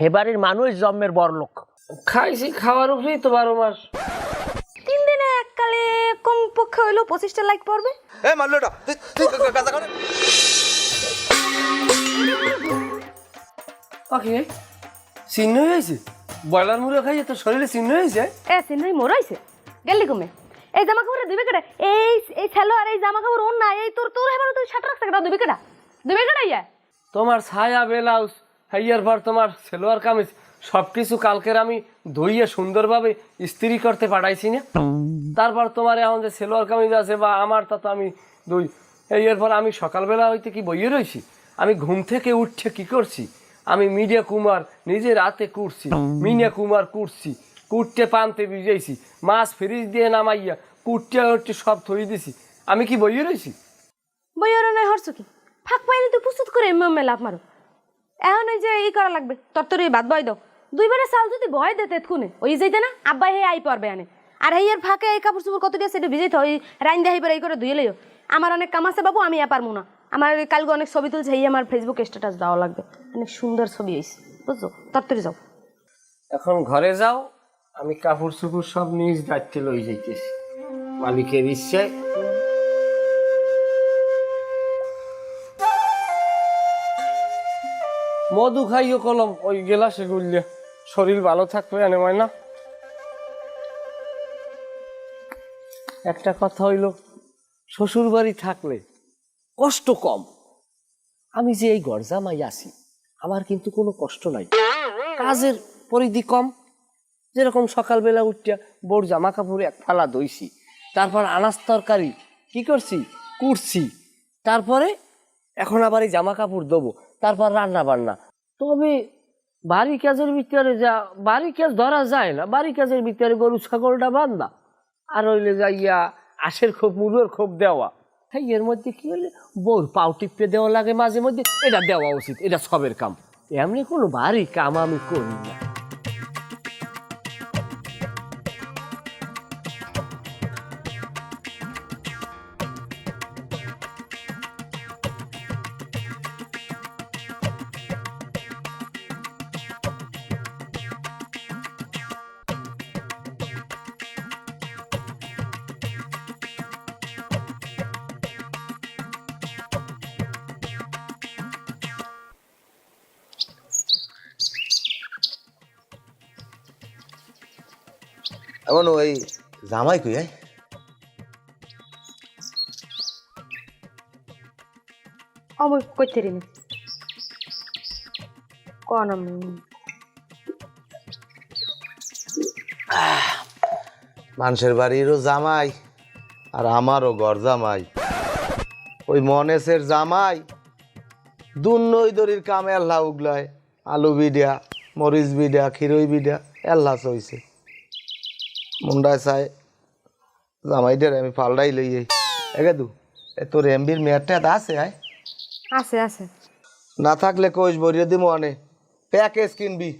হেবারের মানুষ জন্মের বড় লোক। খাইছি খাওয়ার উপরেই তো বারো মাস। তিন দিনে এককালে কম পক্ষে হইলেও পঁচিশটা লাইক পড়বে। এ মারলোটা তুই তুই কাজা করে ওকে চিহ্ন হয়েছে। ব্রয়লার মুরগি খাইয়ে তোর শরীরে চিহ্ন হয়েছে? এ সিনাই মরাইছে গেলি কমে। এই জামা কাপড় দুই কেটে এই এই ছেলো আর এই জামা কাপড় ওর না এই তোর তোর হেবার তুই শার্ট রাখছে কেটা দুই কেটা দুই কেটা ইয়া? তোমার ছায়া ব্লাউজ হাইয়ার পর তোমার সেলোয়ার কামিজ সব কিছু কালকের আমি ধুইয়ে সুন্দরভাবে ইস্ত্রি করতে পাঠাইছি না। তারপর তোমার এখন যে সেলোয়ার কামিজ আছে বা আমার, তা তো আমি এই এরপর আমি সকালবেলা হইতে কি বইয়ে রইছি? আমি ঘুম থেকে উঠছে কি করছি? আমি মিডিয়া কুমার নিজে রাতে কুটছি মিনিয়া কুমার কুটছি কুটতে পানতে ভিজাইছি, মাছ ফ্রিজ দিয়ে নামাইয়া কুটতে উঠতে সব থই দিছি। আমি কি বইয়ে রইছি? বই ওর নয় কি? ফাঁক পাইলে তুই প্রস্তুত করে লাভ মারো। এখন ওই যে ই করা লাগবে, তোর তোর এই বাদ বয় দাও। দুইবারে চাল যদি ভয় দেতে খুনে ওই যাইতে না আব্বা হে আই পারবে আনে। আর হেয়ার ফাঁকে এই কাপড় চোপড় কত দিয়ে সেটা ভিজাইতে হয় রাইন দেখাই এই করে ধুয়ে লইও। আমার অনেক কাম আছে বাবু, আমি আর পারব না। আমার ওই কালকে অনেক ছবি তুলছে, এই আমার ফেসবুক স্ট্যাটাস দেওয়া লাগবে। অনেক সুন্দর ছবি হয়েছে বুঝছ? তরতরি যাও। এখন ঘরে যাও, আমি কাপড় চুপড় সব নিজ দায়িত্বে লই যাইতেছি। মালিকের ইচ্ছায় মধু খাইও কলম, ওই গেলাসে গুললে শরীর ভালো থাকবে এনে হয় না একটা কথা হইল শ্বশুর বাড়ি থাকলে কষ্ট কম। আমি যে এই গরজামাই আছি, আমার কিন্তু কোনো কষ্ট নাই। কাজের পরিধি কম। যেরকম সকালবেলা উঠিয়া বোর জামা কাপড় এক ফালা দইছি, তারপর আনাজ তরকারি কি করছি? কুটছি তারপরে এখন আবার এই জামা কাপড় দেবো, তারপর রান্না বান্না। তবে বাড়ি কাজের ভিতরে যা, বাড়ি কাজ ধরা যায় না, বাড়ি কাজের ভিতরে গরু, ছাগলটা বান্ধা আর হইলে যাইয়া আশের খোপ মুড়োর খোপ দেওয়া। হ্যাঁ এর মধ্যে কি হলে বউর পাও টিপে দেওয়া লাগে মাঝে মধ্যে, এটা দেওয়া উচিত, এটা সবের কাম। এমনি কোনো বাড়ি কাম আমি করি না। এমন ওই জামাই কই আয় অমর করতে রিনি কোন মানুষের বাড়িরও জামাই আর আমারও ঘর জামাই। ওই মনেসের জামাই দুনই দড়ির কামে আল্লাহ উগলায় আলু বিডিয়া মরিচ বিডিয়া খিরই বিডিয়া আল্লাহ চইছে। মুন্ডায় চাই। জামাইদের আমি পাল্টাই লই যাই এগে দু এ তোর এমবির মেয়ারটা আছে আয় আছে আছে। না থাকলে কোষ ভরিয়ে দিব অনে প্যাকেজ কিনবি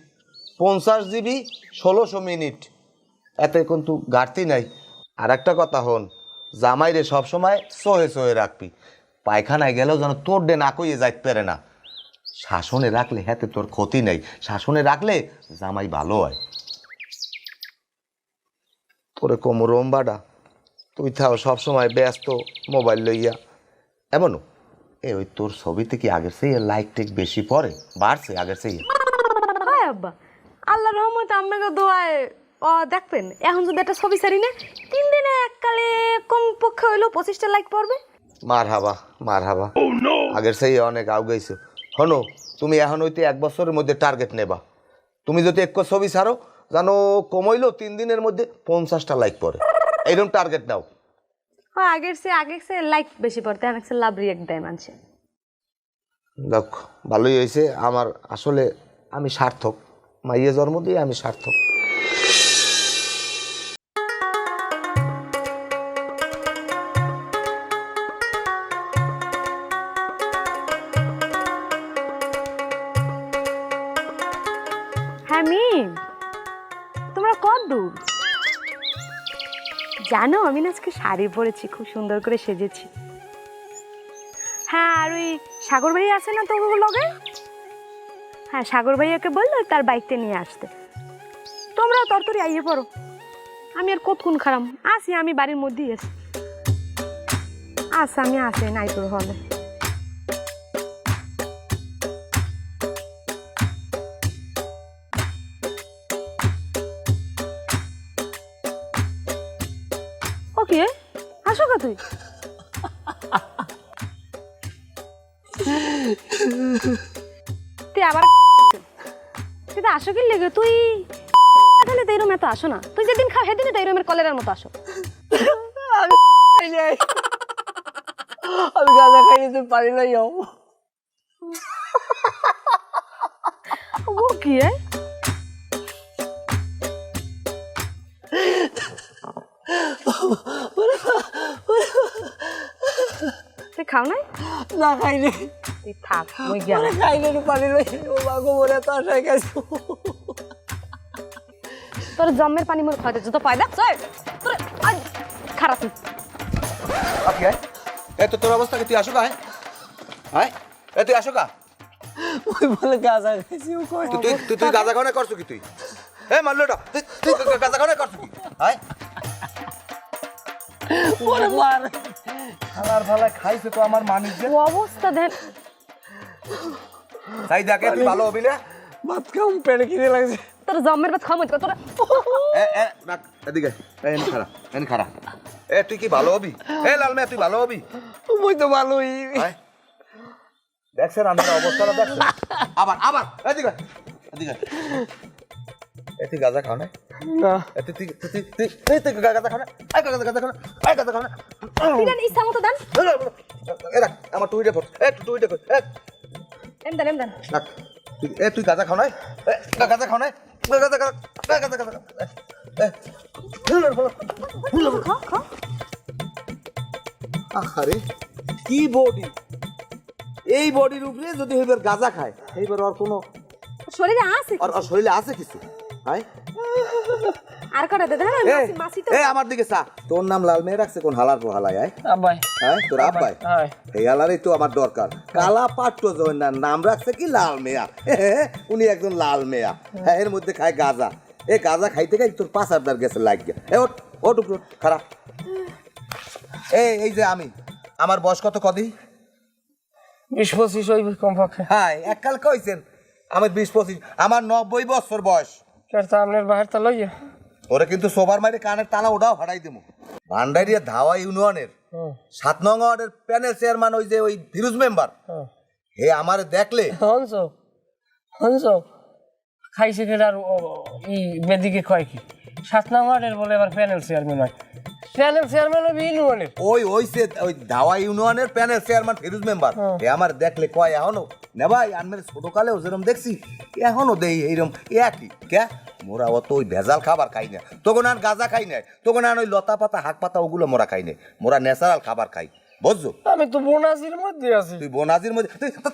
পঞ্চাশ জিবি ষোলোশো মিনিট। এতে কিন্তু ঘাটতি নাই। আর একটা কথা হন জামাইরে সবসময় সোহে সোহে রাখবি। পায়খানায় গেলেও যেন তোর ডে না কইয়ে যাইতে পারে না। শাসনে রাখলে হাতে তোর ক্ষতি নেই। শাসনে রাখলে জামাই ভালো হয়। তোরে কোমর রম্বাডা। তুই থাও সবসময় ব্যস্ত মোবাইল লইয়া। এমনও? এ ওই তোর ছবিতে কি আগের সেই লাইক টেক বেশি পড়ে? বাড়ছে আগের সেই? হয় আব্বা আল্লাহ রহমত আমাকে দোয়ায় ও দেখবেন এখন যদি একটা ছবি সারি না তিন দিনে এককালে কম পক্ষে হইলেও পঁচিশটা লাইক পড়বে। মার হাবা মার হাবা আগের সেই অনেক আউ গেছো হনো তুমি এখন হইতে এক বছরের মধ্যে টার্গেট নেবা। তুমি যদি এক ছবি ছাড়ো জানো কমাইলো তিন দিনের মধ্যে পঞ্চাশটা লাইক পড়ে। এইরকম টার্গেট নাও। হ্যাঁ আগের সে আগের সে লাইক বেশি পড়তে অনেক সে লাভ রিয়েক্ট দেয় মানুষে। দেখ ভালোই হয়েছে। আমার আসলে আমি সার্থক। মাইয়ে জন্ম দিয়ে আমি সার্থক। জানো, আমি না আজকে শাড়ি পরেছি, খুব সুন্দর করে সেজেছি। হ্যাঁ আর ওই সাগর ভাই আছে না তো লগে? হ্যাঁ সাগর ভাইয়াকে বলল তার বাইকটা নিয়ে আসতে। তোমরাও তরতরি আইয়ে পড়ো। আমি আর কতক্ষণ খারাপ আসি, আমি বাড়ির মধ্যেই আছি। আস আমি আসি নাই তোর হলে। আসো কা তুই? তুই আবার তুই তো আসো কি লেগে? তুই তাহলে তো এরম এত আসো না। তুই যেদিন খাও সেদিনই তো এরমের কলেরার মতো আসো। আমি গাঁজা খাই যেতে পারি নাই ও ও কি রে তুই খাও নাই? না খাইনি। তুই থাক ওই গেল খাইনি পারি নাই ও বাগো মরে তো আশায় গেছে। তোর জম্মের পানি মোর খাওয়াতে যত পয়দা চল। তোর আই, খারাপ আপনি এ তো তোর অবস্থা কি? তুই আসো কায় আয়। এ তুই আসো কা ওই বলে গাঁজা খাইছি ও কয় তুই তুই তুই গাঁজা খাওয়া করছ কি তুই? এ মারলোটা তুই তুই গাঁজা খাওয়া করছ কি? আয়। ওরে মার। খালার ফালা খাইছে তো আমার মানিক যে। ও অবস্থা দেখ তাই দেখে তুই ভালো হবি না? ভাত খাম পেটে খিদে লাগছে। তোর জম্মের ভাত খাওয়া তোর এ এ রাখ এদিকে এ এন খারা এন খারা এ তুই কি ভালো হবি? এ লাল মেয়ে তুই ভালো হবি? ওই তো ভালোই। দেখছেন আমার অবস্থাটা দেখছেন? আবার আবার এদিকে এদিকে এ তুই গাঁজা খাও না? না। এ তুই দিলেন ইচ্ছা মতো দেন। এ রাখ আমার টুইটে পড় এ টুইটে পড় এ। এম দেন এম দেন। রাখ। এ তুই গাঁজা খাও না। এ গাঁজা খাও না। গাঁজা গাঁজা গাঁজা গাঁজা গাঁজা এ খাও খাও আরে কি বডি? এই বডির উপরে যদি এবার গাঁজা খায় এইবার আর কোনো শরীরে আছে আর শরীরে আছে কিছু? হাই আর কটা দে দেন এ মাসি মাসি তো এ আমার দিকে চা। তোর নাম লাল মেয়ে রাখছে কোন হালার পর হালাই আয়। আব্বাই। হ্যাঁ তোর আব্বাই এই হালারই তো আমার দরকার। কালা পাট্ট জয়নার নাম রাখছে কি লাল মেয়া উনি একজন লাল মেয়া হ্যাঁ এর মধ্যে খায় গাজা। এ গাজা খাইতে খাই তোর পাঁচ হাজার গেছে লাগিয়ে এ ওট ওট উপর খারাপ এই এই যে আমি। আমার বয়স কত কদি? বিশ পঁচিশ ওই কমপক্ষে। হ্যাঁ এককাল কইছেন। আমার বিশ পঁচিশ আমার নব্বই বছর বয়স। আপনার বাহির তা লইয়া। ওরে কিন্তু সোবার মারি কানের তালা ওটাও ফাটাই দিব ভান্ডারিয়া ধাওয়া ইউনিয়নের সাত নং ওয়ার্ডের প্যানেল চেয়ারম্যান ওই যে ওই ফিরুজ মেম্বার। হে আমারে দেখলে? হনস হনস খাইছে ফের আর ই বেদিকে কয় কি? সাত নম্বরের বলে আবার প্যানেল চেয়ারম্যান হয়। প্যানেল চেয়ারম্যান হবে ইউনিয়নের। ওই ওই সে ওই ধাওয়া ইউনিয়নের প্যানেল চেয়ারম্যান ফিরুজ মেম্বার। হে আমার দেখলে কয় এখনও? না ভাই আনমের ছোট কালেও যেরকম দেখছি এখনও দেই এইরকম একই কে? মোরা অত ওই ভেজাল খাবার খাই না। তখন আর গাঁজা খাই না তখন আর ওই লতা পাতা হাক পাতা ওগুলো মোরা খাই না মোরা ন্যাচারাল খাবার খাই। বুঝছ? আমি তো বোনাসির মধ্যে আছি। তুই বনাজির মধ্যে তুই তোর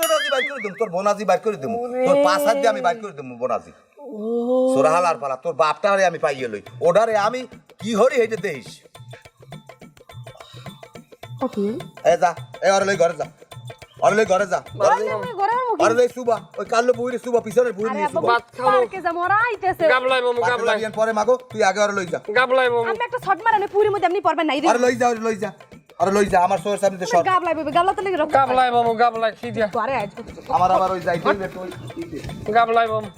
বনাজি বাইর করে দেবো তোর বনাজি বাইর করে দেবো। তোর পাঁচ হাত দিয়ে আমি বাইর করে দেবো বনাজি সোরাহাল আর পালা তোর বাপটা আমি পাইয়ে লই। ওডারে আমি কি হরি হেঁটে দেইস? এ যা এ অরে লই ঘরে যা। অরে লই ঘরে যা। অরে লই সুবা ওই কাল্লো বুইরে সুবা পিছনের বুই আরে নিয়ে সুবা ভাত। পার্কে যা মরা আইতেছে। গাবলাই মামু গাবলাই পরে মাগো তুই আগে অরে লই যা। গাবলাই মামু। আমি একটা শট মারানে পুরীর মধ্যে আপনি পড়বেন না অরে লই যা অরে লই যা। অরে লই যা আমার সোয়ের সামনে সর গাবলাই বেবে গাবলা তো লেগে রক্ত গাবলাই মামু গাবলাই কি দিয়া? আরে আজ আমার আবার ওই যাইতে তুই গাবলাই মামু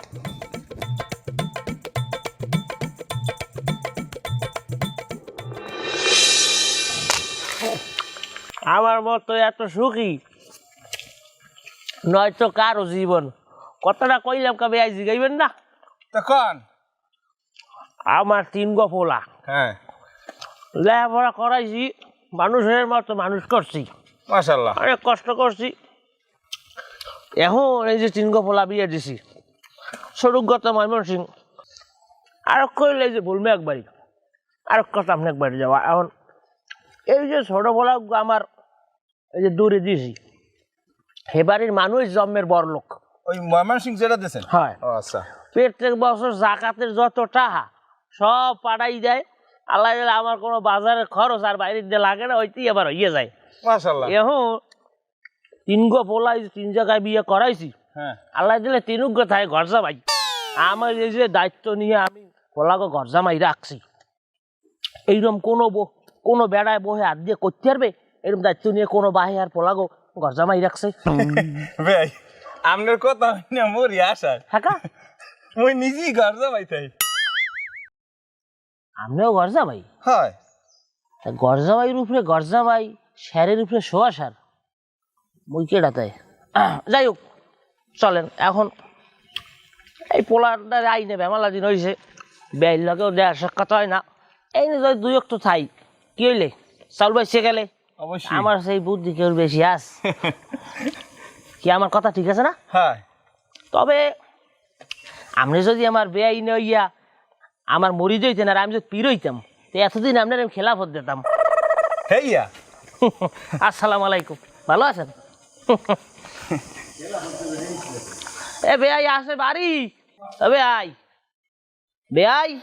আমার মতো এত সুখী। নয়তো কারও জীবন। কথাটা কইলাম কবে আই জিগাইবেন না? তখন আমার তিন গপোলা হ্যাঁ। লেখাপড়া করাইছি মানুষের মতো মানুষ করছি। মাশাল্লাহ অনেক কষ্ট করছি। এখন এই যে তিন গপোলা বিয়ে দিছি। স্বরূপগত ময়মন সিং আর কইলে যে বলবে একবারই। আর কথা আপনি একবারই যাওয়া এখন এই যে ছোট ছোটবেলা আমার এই যে দূরে দিছি সে বাড়ির মানুষ জন্মের বড় লোক। ওই ময়মন সিং যেটা দিয়েছেন? হয়। আচ্ছা। প্রত্যেক বছর জাকাতের যত টাকা সব পাঠাই দেয়। আল্লাহ দিলে আমার কোনো বাজারের খরচ আর বাইরের দিয়ে লাগে না ওইতেই আবার হইয়ে যায়। মাশাল্লাহ এখন তিন গো পোলাই তিন জায়গায় বিয়ে করাইছি। হ্যাঁ। আল্লাহ দিলে তিনুগ্য থাকে ঘর জামাই। আমার এই যে দায়িত্ব নিয়ে আমি পোলাগো ঘর জামাই রাখছি। এইরকম কোনো কোনো বেড়ায় বহে হাত দিয়ে করতে পারবে? এরকম দায়িত্ব নিয়ে কোনো বাহে আর পোলাগো ঘর জামাই রাখছে? ভাই আপনার কথা মরি আসার হ্যাঁ মুই নিজেই ঘর যাবাই তাই আপনিও ঘর জামাই হয়। তা ঘর জামাইয়ের উপরে ঘর জামাই স্যারের উপরে শোয়া সার মুই কেডাতে যাই হোক চলেন এখন এই পোলার দ্বারা আইনে বেমালা দিন হয়েছে বেয়ের লগেও দেওয়ার সাক্ষাৎ হয় না। এই নিয়ে যদি দুই একটু থাই কি হইলে? চাউল বাইসে গেলে? অবশ্যই। আমার সেই বুদ্ধি কেউ বেশি আস। কি আমার কথা ঠিক আছে না? হয়। তবে আপনি যদি আমার বেআইন হইয়া আমার মরি যাইতেন আর আমি যদি পীর হইতাম তো এতদিন আপনার আমি খেলাফত দিতাম। হেইয়া। আসসালামু আলাইকুম। ভালো আছেন? এ বেআই আসে বাড়ি। ও বেআই। বেআই?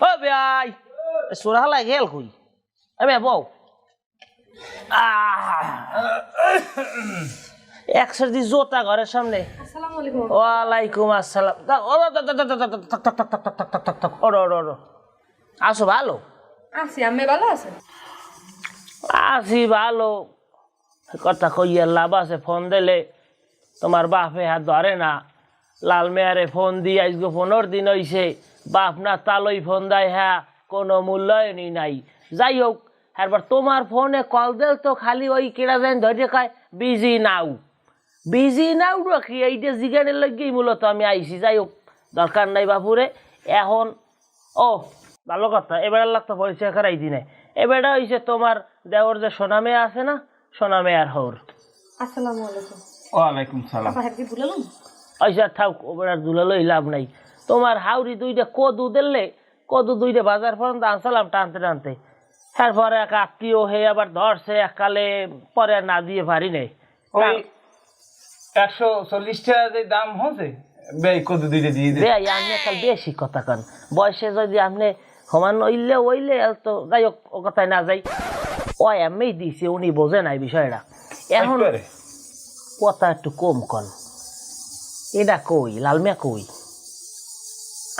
ও বেআই। সোরাহালাই গেল কই? এ বে বউ। একশো দি জোতা ঘরের সামনে ওয়ালাইকুম আসসালাম আসো ভালো আসি ভালো কথা কইয়া লাভ আছে ফোন দিলে তোমার বাপে হাত ধরে না লাল মেয়ারে ফোন দিয়ে আজকে ফোনের দিন হইছে বাপ না তালই ফোন দেয় হ্যাঁ কোনো মূল্যায়নই নাই যাই হোক এরপর তোমার ফোনে কল দেল তো খালি ওই কেড়া যেন ধরে খায় বিজি নাও বিজি নাও রাখি এইটা জিগানের লগেই মূলত আমি আইছি যাই হোক দরকার নাই বাপুরে এখন ও ভালো কথা এবার লাগতো পরিচয় করাই দিনে। এবারটা হইছে তোমার দেওর যে সোনামে আছে না সোনামে আর হর আসসালামু আলাইকুম। ওয়ালাইকুম সালাম। আইসা থাক ওবার আর দুলালই লাভ নাই। তোমার হাউরি দুইটা কদু দিলে কদু দুইটা বাজার পর্যন্ত আনসালাম টানতে টানতে। তারপরে এক আত্মীয় হয়ে আবার ধরছে এককালে পরে আর না দিয়ে পারি নাই। একশো চল্লিশ টাকা যে দাম হচ্ছে ব্যয় কত দুইটা দিয়ে দে বেয়াই আপনি একাল বেশি কথা কন। বয়সে যদি আপনি সমান হইলে হইলে তো যাই হোক ও কথায় না যাই। ও এমনি দিছে উনি বোঝে নাই বিষয়টা। এখন। কথা একটু কম কন। এটা কই? লালমিয়া কই?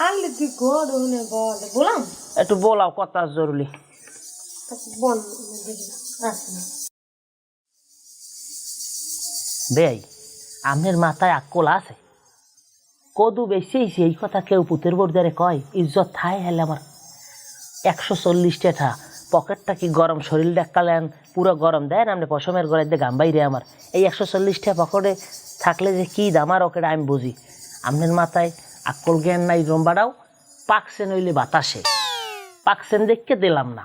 আনলে তুই গড ওনে বল। বললাম? একটু বলাও কথা জরুরি। বল বেয়াই আপনার মাথায় আকল আছে। কদু বেশি এই কথা কেউ পুতের বোর্দারে কয় ইজ্জত থাই হেলে আমার। একশো চল্লিশ টাকা পকেটটা কি গরম শরীর দেখালেন পুরো গরম দেন আপনি পশমের গড়াই দিয়ে গাম বাইরে আমার। এই একশো চল্লিশ টাকা পকেটে থাকলে যে কি দাম আর ওকে আমি বুঝি। আপনার মাথায় আকল জ্ঞান নাই রম্বাটাও পাকসেন হইলে বাতাসে। পাকসেন দেখতে দিলাম না।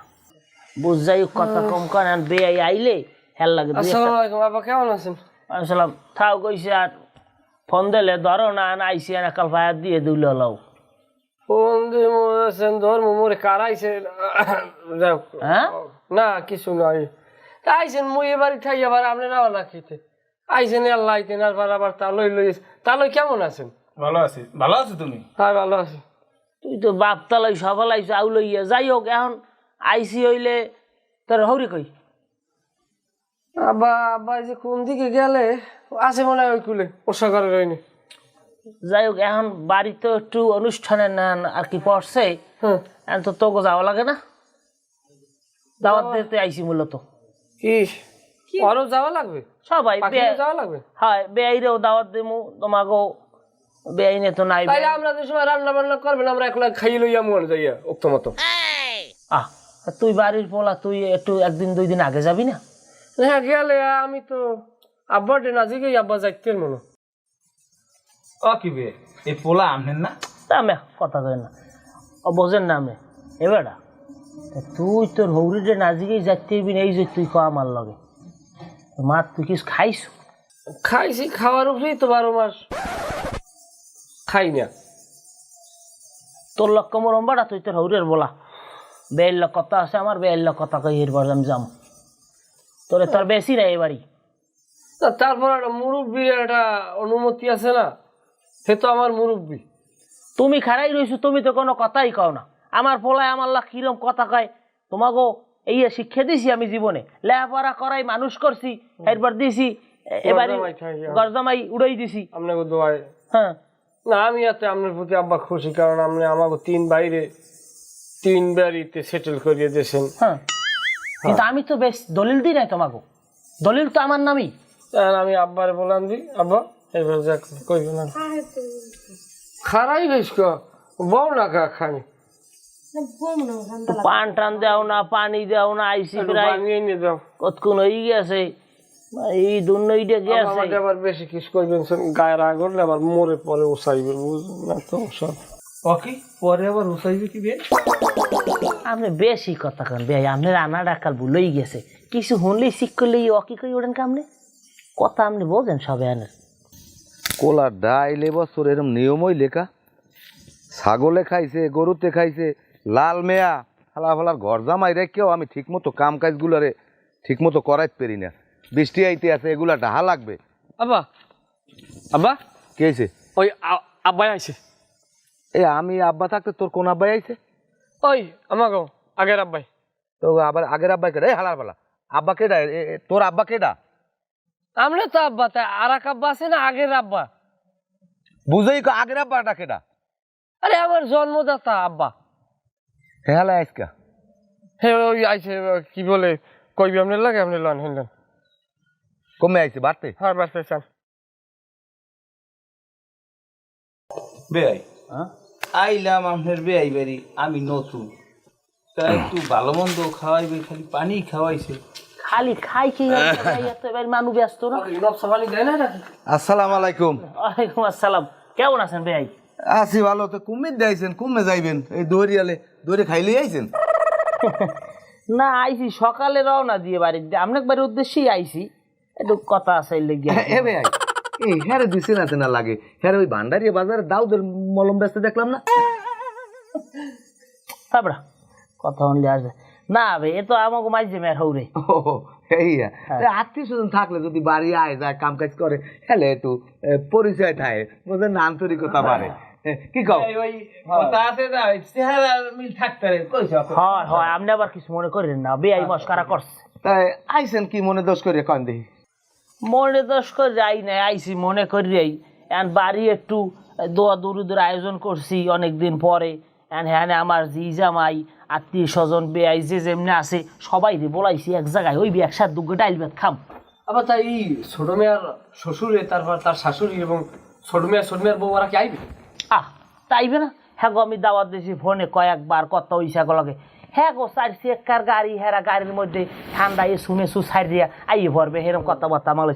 বুঝ যাই কথা কম করেন বেয়াই আইলে হেল লাগে আসসালামু আলাইকুম বাবা কেমন আছেন? আসলাম থাও কইছে আর ফোন দিলে ধরো না না আইসি না কাল ফায়ার দিয়ে দিল লও ফোন দিয়ে আছেন ধর মোরে কারাইছে হ্যাঁ? না কিছু নয় তা আইছেন মুই এবারই থাই আবার আপনি না না খেতে। আইছেন আল্লাহ আইতেন আর বার আবার তালই লই তালই কেমন আছেন? ভালো আছি। ভালো আছো তুমি? হ্যাঁ ভালো আছি। তুই তো বাপ তালাই সফল আইস আউ লইয়া। যাই হোক এখন আইসি হইলে তোর হৌরি কই? আব্বা আব্বা যে কোন দিকে গেলে? আছে মনে হয় ওই কুলে রইনি। যাই হোক এখন বাড়িতে একটু অনুষ্ঠানের না আর কি পড়ছে হ্যাঁ। এখন তো তোকে যাওয়া লাগে না। দাওয়াত দিতে আইসি মূলত। কি? আরও যাওয়া লাগবে? সবাই যাওয়া লাগবে? হয় বেআইরেও দাওয়াত দিমু তোমাকেও বেআইনে তো নাই আমরা যে সময় রান্না বান্না করবেন আমরা একলা খাইয়ে লইয়া মনে যাইয়া উক্ত মতো। আহ তুই বাড়ির পোলা তুই একটু একদিন দুই দিন আগে যাবি না? হ্যাঁ গেলে আমি তো আব্বার ডে নাজিকে আব্বা যাইতেন মনে ও কি বে এই পোলা আমনেন না? তা আমি কথা কই না। ও বোঝেন না আমি এবারটা তুই তোর হৌরিটে নাজিকেই যাইতে হইবি না এই যে তুই খাওয়া আমার লগে। মা তুই কিছু খাইছ? খাইছি খাওয়ার উপরেই তো বারো মাস। খাই না। তোর লক্ষ মরম্বাটা তুই তোর হৌরের বলা। বেয়ের লোক কথা আছে আমার বেয়ের লোক কথা কই এরপর আমি যাম। তোরে তোর বেশি না এবারই। তারপর একটা মুরব্বী একটা অনুমতি আছে না সে তো আমার মুরব্বী। তুমি খারাই রইছো তুমি তো কোনো কথাই কও না। আমার পোলায় আমার লাগ কিরম কথা কয় তোমাকেও এই শিক্ষা দিছি আমি জীবনে। লেখাপড়া করাই মানুষ করছি এরপর দিছি এবারে গরজামাই হ্যাঁ। গরজামাই উড়াই দিছি। আপনাকে দোয়ায়। হ্যাঁ। না আমি এতে আপনার প্রতি আব্বা খুশি কারণ আপনি আমাকে তিন বাইরে তিন বাড়িতে সেটেল করিয়ে দিয়েছেন। হ্যাঁ। কিন্তু আমি তো বেশ দলিল দিই নাই তোমাকে। দলিল তো আমার নামই। আমি আব্বারে বললাম দি আব্বা এবার যাক কই বললাম খারাই বেশ ক বউ না কা খানি? পান টান দেও না পানি দেও না আইসি প্রায় কতক্ষণ হয়ে গেছে? এই দুর্নইটা গেছে। আমাকে আবার বেশি কিস করবেন গায়ে রাগ হলে আবার মরে পরে উসাইবে বুঝলেন না তো সব ওকে পরে আবার উসাইবে কি বে? আপনি বেশি কথা কেন ভাই। আপনি আনা ডাকাল ভুলেই গেছে। কিছু শুনলেই শিখ করলেই অকি কই ওঠেন কামনে কথা আপনি বোঝেন সবে আনের। কোলার ডাইল এবছর এরম নিয়মই লেখা? ছাগলে খাইছে গরুতে খাইছে লাল মেয়া হালা ফালার ঘর জামাই রেখেও আমি ঠিকমতো কাম কাজগুলারে ঠিকমতো করাইতে পারি না। বৃষ্টি আইতে আছে এগুলা ডাহা লাগবে। আব্বা আব্বা কে হয়েছে ওই আব্বাই আইছে। এ আমি আব্বা থাকতে তোর কোন আব্বাই আইছে? ওই আমাকে আগের আব্বাই। তো আবার আগের আব্বাই কেডা? এই হালার পালা। আব্বা কেডা? এ- এ- তোর আব্বা কেডা? আমরা তো আব্বা তাই আর এক আব্বা আছে না আগের আব্বা? বুঝেই কো আগের আব্বাটা কেডা? আরে আমার জন্মদাতা আব্বা। হে হালা আইসকা। হে ওই আইছে কি বলে কইবি আপনি লাগে আপনি লন হেলেন কমে আইছে বাড়তে? হ্যাঁ বাস চান বেআই আইলাম আপনার বেআই বাড়ি আমি নতুন। তা একটু ভালো মন্দ খাওয়াইবে খালি পানি খাওয়াইছে। খালি খাই কি এবার মানুষ ব্যস্ত না। আসসালামু আলাইকুম। ওয়ালাইকুম আসসালাম। কেমন আছেন ভাই? আছি ভালো তো কুমির দিয়েছেন কুমে যাইবেন। এই দৌড়িয়ালে দৌড়ে খাইলে আইছেন? না আইছি সকালে রওনা দিয়ে বাড়ি আপনার বাড়ির উদ্দেশ্যেই আইছি। একটু কথা আছে লেগে। এ ভাই এই হ্যারে দিছে না না লাগে। হ্যারে ওই ভান্ডারিয়া বাজারে দাউদের মলম ব্যস্ত দেখলাম না। তারপরে কথা শুনলে আসবে। না ভাই এ তো আমাকে মাঝে মেয়ের হৌরে। ও এই আত্মীয় স্বজন থাকলে যদি বাড়ি আয় যায় কাম কাজ করে হ্যালে একটু পরিচয় থাকে। বুঝলেন না আন্তরিকতা বাড়ে। কি কও? ওই কথা আছে না চেহারা মিল থাকতে কইছ হয় হয় আপনি আবার কিছু মনে করেন না। বেআই মস্কারা করছে। তাই আইছেন কি মনে দোষ করে কন দেখি। মনে দোষ করে যাই না আইসি মনে করি করিয়াই এখন বাড়ি একটু দোয়া দূর আয়োজন করছি অনেক দিন পরে। এখন হ্যাঁ আমার জি জামাই আত্মীয় স্বজন বেআই যে যেমনি আছে সবাই রে বলাইছি এক জায়গায় ওই একসাথে দুগ্গো ডাইল ভাত খাম। আবার তাই এই ছোট মেয়ার শ্বশুরে তারপর তার শাশুড়ি এবং ছোট মেয়ার ছোট মেয়ার বউ ওরা কি আইবে? আহ তাইবে না? হ্যাঁ গো আমি দাওয়াত দিয়েছি ফোনে কয়েকবার কত ইচ্ছা লাগে। হ্যাঁ গো চার চেকার গাড়ি হেরা গাড়ির মধ্যে ঠান্ডা এসু মেসু সাইড দিয়া আইয়ে ভরবে হেরম কথাবার্তা মাল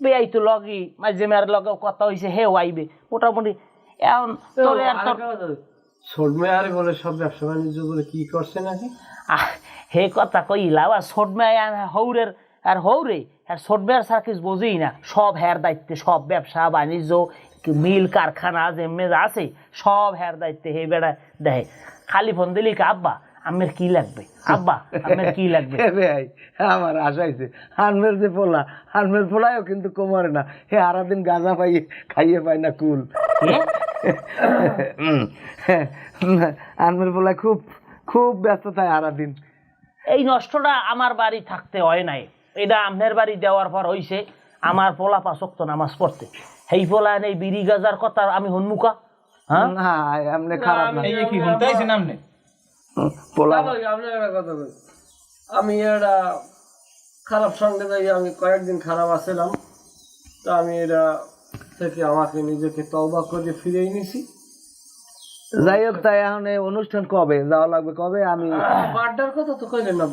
বেআই তো লগি মাঝে মেয়ের লগে কথা হয়েছে হেও আইবে। মোটামুটি এখন তোর আর বলে সব ব্যবসা বাণিজ্য বলে কি করছে নাকি? হে কথা কইলা আর ছোট মেয়ে আর হৌরের আর হৌরে আর ছোট মেয়ের সার কিছু বোঝেই না। সব হের দায়িত্বে সব ব্যবসা বাণিজ্য মিল কারখানা যেমনি আছে সব হের দায়িত্বে হে বেড়া দেয় খালি ফোন দিলি আব্বা। আমের কি লাগবে? আব্বা আমের কি লাগবে? ভাই আমার আশা হয়েছে হানমের যে পোলা হানমের পোলায়ও কিন্তু কোমরে না হে সারাদিন গাঁজা পাইয়ে খাইয়ে পায় না কুল। কে? হানমের পোলা খুব খুব ব্যস্ত থাকে সারাদিন। এই নষ্টটা আমার বাড়ি থাকতে হয় নাই। এটা আমনের বাড়ি দেওয়ার পর হইছে আমার পোলা পাশক তো নামাজ পড়তে। সেই পোলা নেই বিড়ি গাজার কথা আমি হন্মুখা হ্যাঁ? না এমনি খারাপ না। এই কি শুনতেছেন আপনি? পোলা ওই আপনার একটা কথা বলি। আমি এটা খারাপ সঙ্গে যাই আমি কয়েকদিন খারাপ আছিলাম। তো আমি এটা থেকে আমাকে নিজেকে তওবা করে ফিরে নিছি যাই হোক তাই এখন এই অনুষ্ঠান কবে? যাওয়া লাগবে কবে? আমি বাড্ডার কথা তো কইলেন না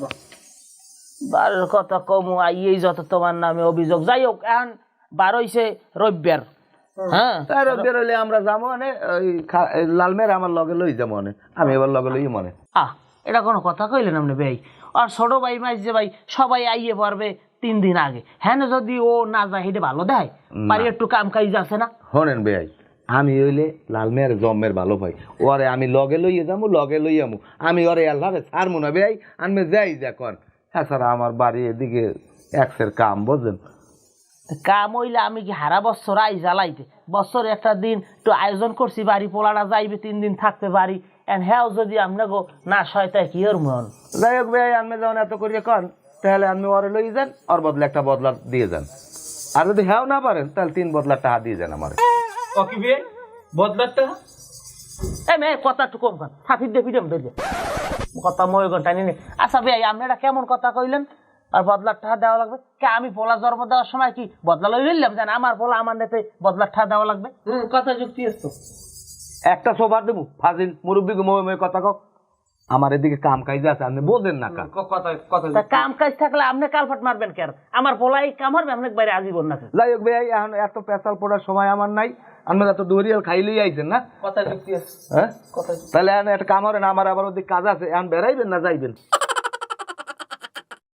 বারের কথা কমু আইয়েই যত তোমার নামে অভিযোগ। যাই হোক এখন বার হইছে রবিবার। হ্যাঁ। রবিবার আমরা যাব মানে ওই লালমের আমার লগে লই যাব মানে। আমি এবার লগে লই মনে। আহ এটা কোনো কথা কইলেন আপনি ভাই? আর ছোট ভাই মাইজ যে ভাই সবাই আইয়ে পারবে তিন দিন আগে। হ্যাঁ যদি ও না যায় হেঁটে ভালো দেয় বাড়ি একটু কাম কাজ আছে না? শোনেন বেয়াই আমি হইলে লালমের জম্মের ভালো পাই ওরে আমি লগে লইয়ে যাব লগে লই আমু। আমি ওরে আল্লাহরে ছাড়মু না বেয়াই আমি যাই যা কন হ্যাঁ স্যার আমার বাড়ি এদিকে একসের কাম বুঝলেন? তা কাম হইলে আমি কি হারা বছর আই জ্বালাইতে? বছর একটা দিন একটু আয়োজন করছি বাড়ি পোলাটা যাইবে তিন দিন থাকতে পারি এন হ্যাঁ যদি আমরা গো না সয়তায় কি ওর মন যাই হোক বেয়াই আমি যখন এত করিয়ে কন তাহলে আপনি ওরে লই যান ওর বদলে একটা বদলা দিয়ে যান। আর যদি হ্যাঁ না পারেন তাহলে তিন বদলা টাকা দিয়ে যান আমার। কি বে বদলার টাকা? এ মে কথা একটু কম খান হাফির দিয়ে পিটাম ধরবে কথা ময় ঘণ্টা নিয়ে আচ্ছা ভাই আপনি এটা কেমন কথা কইলেন? আর বদলার টাকা দেওয়া লাগবে? কে আমি পোলা জন্ম দেওয়ার সময় কি বদলা লই নিলাম জান আমার পোলা আমার নেতে বদলার টাকা দেওয়া লাগবে। হুম কথা যুক্তি আসতো একটা সোফার দেবো। ফাজিল মুরব্বী ময়ে কথা কও। আমার এদিকে কাম কাজ আছে আপনি বোঝেন না কাম। কথা কথা কাম কাজ থাকলে আপনি কালফাট মারবেন কেন আমার পোলা এই কাম হারবে আপনাকে বাইরে আজীবন না যাই হোক ভাই এখন এত পেশাল পড়ার সময় আমার নাই। আপনারা তো দরিয়াল খাইলেই আইছেন না? কথা যুক্তি আসতো হ্যাঁ? তাহলে এখন একটা কাম হবে না আমার আবার ওদিকে কাজ আছে এখন বেড়াইবেন না যাইবেন।